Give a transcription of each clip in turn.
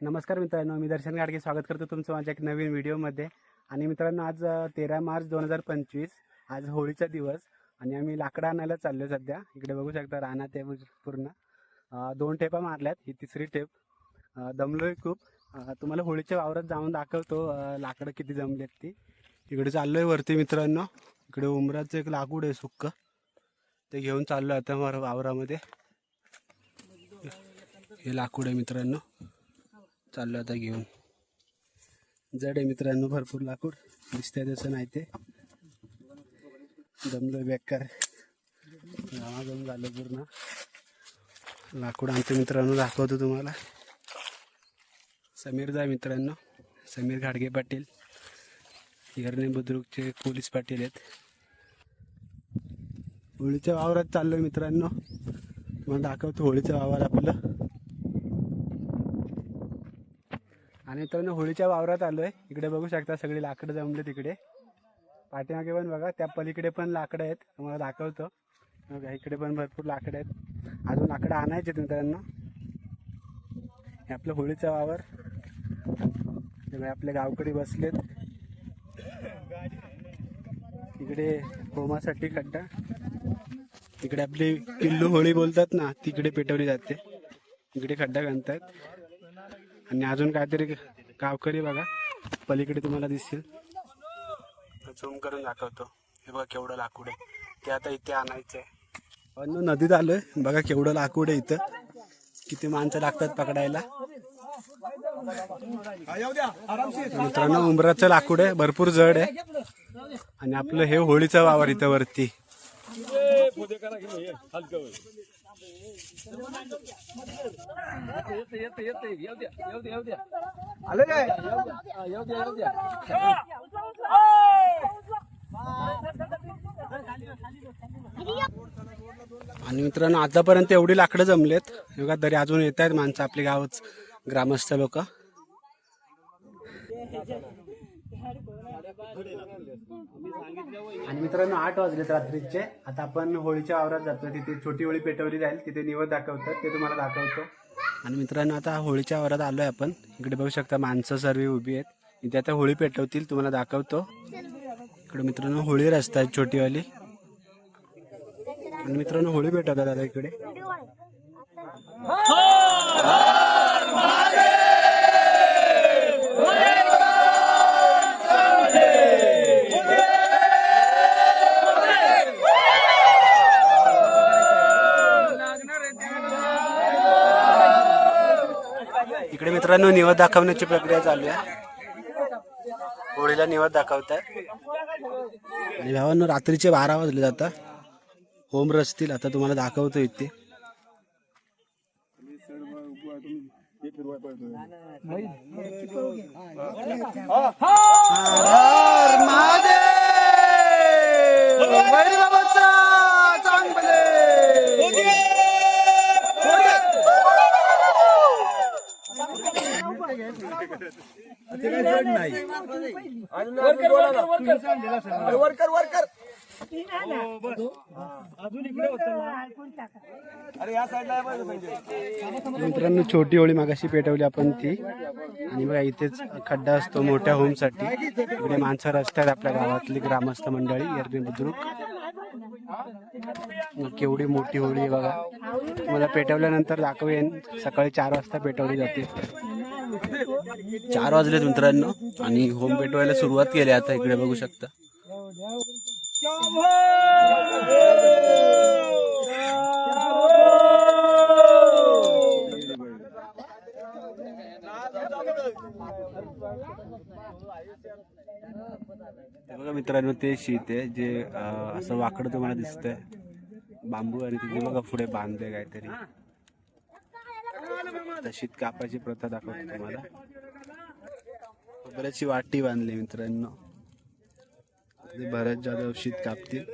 नमस्कार मित्रांनो मी दर्शन गाडगे स्वागत करतो तुमचं माझ्या एक नवीन व्हिडिओमध्ये. आणि मित्रांनो आज तेरा मार्च दोन हजार पंचवीस आज होळीचा दिवस आणि आम्ही लाकडं आणायला चाललो सध्या. इकडे बघू शकता राणा ते पूर्ण. दोन टेपा मारल्यात ही तिसरी टेप. दमलोय खूप. तुम्हाला होळीच्या वावरात जाऊन दाखवतो लाकडं किती जमलेत ती. इकडे चाललोय वरती मित्रांनो. इकडे उमराचं एक लाकूड आहे सुक्क. ते घेऊन चाललो आता वावरामध्ये. हे लाकूड आहे मित्रांनो. चाललो आता घेऊन. जड आहे मित्रांनो भरपूर लाकूड. दिसतंय तसं नाही ते. दमलो बेकार. घामाघूम झालं पूर्ण. लाकूड आमच्या मित्रांनो दाखवतो तुम्हाला. समीर जा मित्रांनो. समीर घाडगे पाटील. हिरणे बुद्रुकचे पोलीस पाटील आहेत. होळीच्या वावरात चाललोय मित्रांनो. मग दाखवतो होळीचं वावर आपलं. आणि मित्रांनो होळीच्या वावरात आलो आहे इकडे बघू शकता सगळी लाकडं जमले तिकडे. पाठीमागे पण बघा त्या पलीकडे पण लाकडं आहेत. तुम्हाला दाखवतो. बघा इकडे पण भरपूर लाकडं आहेत. अजून लाकडं आणायचे आहेत मित्रांनो. हे आपलं होळीचा वावर. आपले गावकरी बसलेत. इकडे होमासाठी खड्डा. इकडे आपली किल्लू होळी बोलतात ना तिकडे पेटवली जाते. इकडे खड्डा घालतात आणि अजून काहीतरी गावकरी बघा. पलीकडे तुम्हाला दिसतील झूम करून दाखवतो. हे बघा केवढं लाकूड आहे. ते आता इथे आणायचं आहे अन्न नदीत आलोय. बघा केवढं लाकूड आहे इथं. किती माणसं लागतात पकडायला. मित्रांनो उंबराचं लाकूड आहे. भरपूर जड आहे. आणि आपलं हे होळीचा वावर इथं वरती. आणि मित्रांनो आतापर्यंत एवढी लाकडं जमलेत. हे बघा तरी अजून येत आहेत माणसं आपली गावच ग्रामस्थ लोक. आणि मित्रांनो आठ वाजलेत रात्रीचे. आता आपण होळीच्या वावरात जातो तिथे छोटी होळी पेटवली जाईल. तिथे निवड दाखवतात. ते तुम्हाला दाखवतो. आणि मित्रांनो आता होळीच्या वावरात आलोय आपण. इकडे बघू शकता माणसं सर्व उभी आहेत. इथे आता होळी पेटवतील. तुम्हाला दाखवतो. इकडे मित्रांनो होळी रस्ता आहे छोटीवाली. आणि मित्रांनो होळी पेटवतात आता इकडे. हो! इकडे मित्रांनो निवड दाखवण्याची प्रक्रिया चालू आहे. होळीला निवड दाखवतात आणि भावांनो रात्रीचे बारा वाजले आता होम रचतील आता तुम्हाला दाखवतो इथे. हर महादेव! मित्रांनो छोटी होळी मागाशी पेटवली आपण ती. आणि बघा इथेच खड्डा असतो मोठ्या होमसाठी. इकडे माणसं रस्त्यात आपल्या गावातली ग्रामस्थ मंडळी एरबी बुद्रुक. केवढी मोठी होळी आहे बघा. तुम्हाला पेटवल्यानंतर दाखवेन. सकाळी चार वाजता पेटवली जाते. चार वाजलेत मित्रांनो आणि होम पेटवायला सुरुवात केली आता इकडे बघू शकता. बघा मित्रांनो ते शीत आहे जे असं वाकडं तुम्हाला दिसतंय. बांबू आणि तिथे बघा पुढे बांधले काहीतरी. तशीच कापायची प्रथा दाखवतो तुम्हाला. बऱ्याचशी वाटी बांधली मित्रांनो. भरत जाधव शीत कापतील.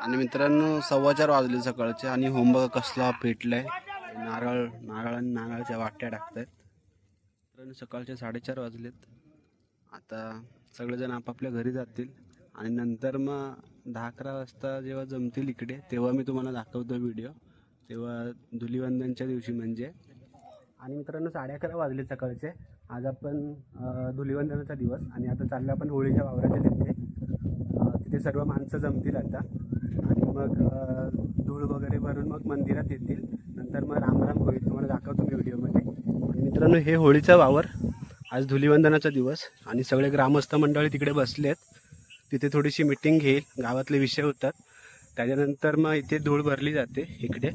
आणि मित्रांनो सव्वा चार वाजले सकाळचे आणि होमवर्क कसला पेटलाय नारळ नारळ आणि नारळाच्या वाट्या टाकतायत. मित्रांनो सकाळचे साडेचार वाजलेत. आता सगळेजण आपापल्या घरी जातील. आणि नंतर मग दहा अकरा वाजता जेव्हा जमतील इकडे तेव्हा मी तुम्हाला दाखवतो व्हिडिओ तेव्हा धुलिवंदनच्या दिवशी म्हणजे. आणि मित्रांनो साडे अकरा वाजले सकाळचे. आज आपण धुलीवंदनाचा धुलिवंदनाचा दिवस आणि आता चाललं आपण होळीच्या वावराच्या तिथे. तिथे सर्व माणसं जमतील आता. आणि मग धूळ वगैरे भरून मग मंदिरात येतील. नंतर मग रामराम होईल. तुम्हाला दाखवतो मी व्हिडिओमध्ये मित्रांनो हे होळीचा वावर. आज धुलीवंदनाचा दिवस आणि सगळे ग्रामस्थ मंडळी तिकडे बसले आहेत तिथे थोडीशी मिटिंग घेईल. गावातले विषय होतात. त्याच्यानंतर मग इथे धूळ भरली जाते इकडे.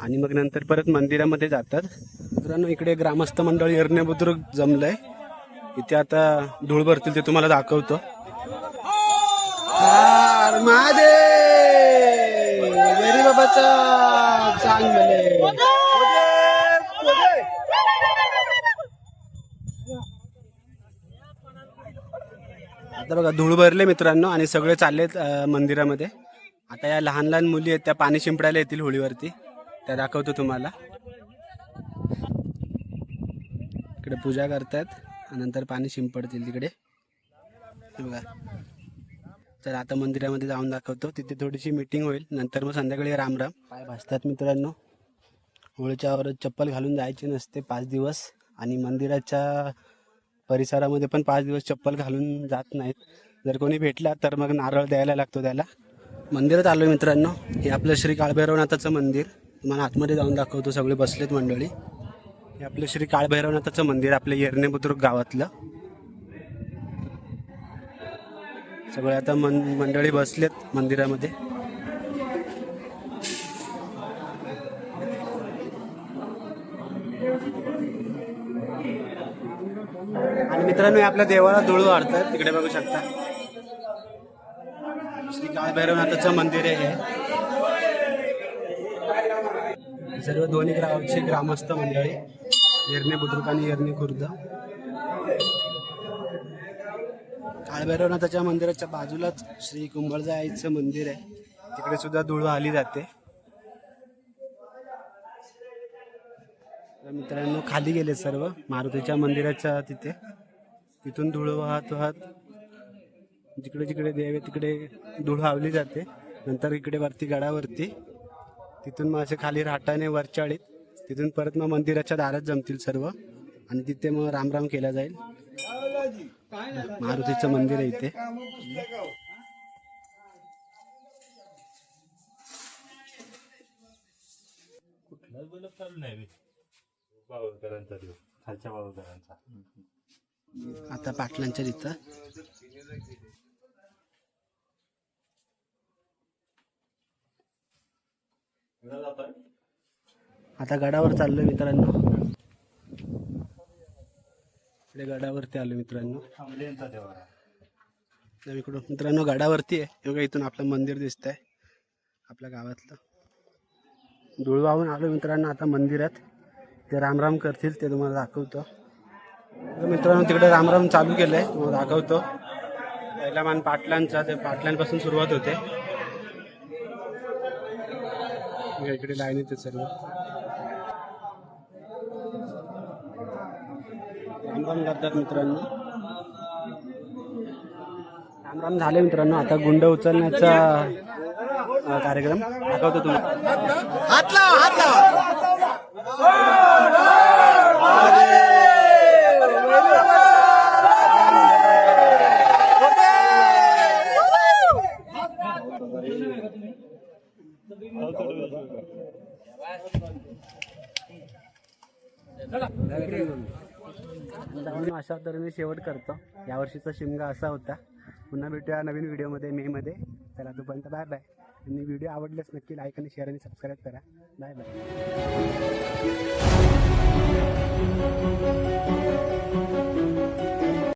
आणि मग नंतर परत मंदिरामध्ये जातात. मित्रांनो इकडे ग्रामस्थ मंडळी एरणे जमलं आहे इथे आता धूळ भरतील ते तुम्हाला दाखवतो. बाबाचा चांगले. आता बघा धूळ भरले मित्रांनो आणि सगळे चाललेत मंदिरामध्ये. आता या लहान लहान मुली आहेत त्या पाणी शिंपडायला येतील होळीवरती. त्या दाखवतो तुम्हाला. इकडे पूजा करतात नंतर पाणी शिंपडतील तिकडे. बघा. तर आता मंदिरामध्ये जाऊन दाखवतो. तिथे थोडीशी मीटिंग होईल. नंतर मग संध्याकाळी रामराम पाय भासतात मित्रांनो. होळीच्या वर चप्पल घालून जायचे नसते पाच दिवस. आणि मंदिराच्या परिसरामध्ये पण पाच दिवस चप्पल घालून जात नाहीत. जर कोणी भेटला तर मग नारळ द्यायला लागतो त्याला. मंदिरात आलो मित्रांनो. हे आपलं श्री काळभैरवनाथाचं मंदिर. तुम्हाला आतमध्ये जाऊन दाखवतो सगळे बसलेत मंडळी. हे आपलं श्री काळभैरवनाथाचं मंदिर आपल्या येरणे बुद्रुक गावातलं. सगळे आता मन मंडळी बसलेत मंदिरामध्ये. मित्रांनो आपल्या देवाला धूळ वाढतात तिकडे बघू शकता. श्री काळभैरवनाथाचं मंदिर आहे सर्व दोन्ही गावचे ग्रामस्थ मंडळी येरणे बुद्रुक आणि येरणे खुर्द. काळभैरवनाथाच्या मंदिराच्या बाजूलाच श्री कुंभळजाईचं मंदिर आहे. तिकडे सुद्धा धूळ आली जाते. मित्रांनो खाली गेले सर्व. मारुतीच्या मंदिराच्या तिथे. तिथून धूळ वाहत वाहत जिकडे जिकडे देव आहे तिकडे धूळ हावली जाते. नंतर इकडे वरती गडावरती तिथून मग असे खाली राहटाने वरचाळीत तिथून परत मग मंदिराच्या दारात जमतील सर्व. आणि तिथे मग रामराम केला जाईल. मारुतीचं मंदिर आहे इथे. कुठलाच बलप चालू नाही बावळकरांचा देव खालच्या बावळकरांचा. आता पाटलांच्या तिथं. आता गडावर चाललोय मित्रांनो. इकडे गडावरती आलो मित्रांनो. इकडून मित्रांनो गडावरती आहे. हे बघा इथून आपलं मंदिर दिसत आहे आपल्या गावातलं. धुळवाहून आलो मित्रांनो आता मंदिरात. ते रामराम करतील ते तुम्हाला दाखवतो. मित्रांनो तिकडे रामराम चालू केलंय. तो दाखवतो. पहिला मान पाटलांचा ते पाटलांपासून सुरुवात होते. इकडे लाईन येते सर्व. रामराम करतात मित्रांनो. रामराम झाले मित्रांनो. आता गुंड उचलण्याचा कार्यक्रम. दाखवतो तुम्हाला. जाऊन अशा तऱ्हेने शेवट करतो. यावर्षीचा शिमगा असा होता. पुन्हा भेटूया नवीन व्हिडिओमध्ये मेमध्ये चला तोपर्यंत बाय बाय आणि व्हिडिओ आवडल्यास नक्की लाईक आणि शेअर आणि सबस्क्राईब करा. Bye bye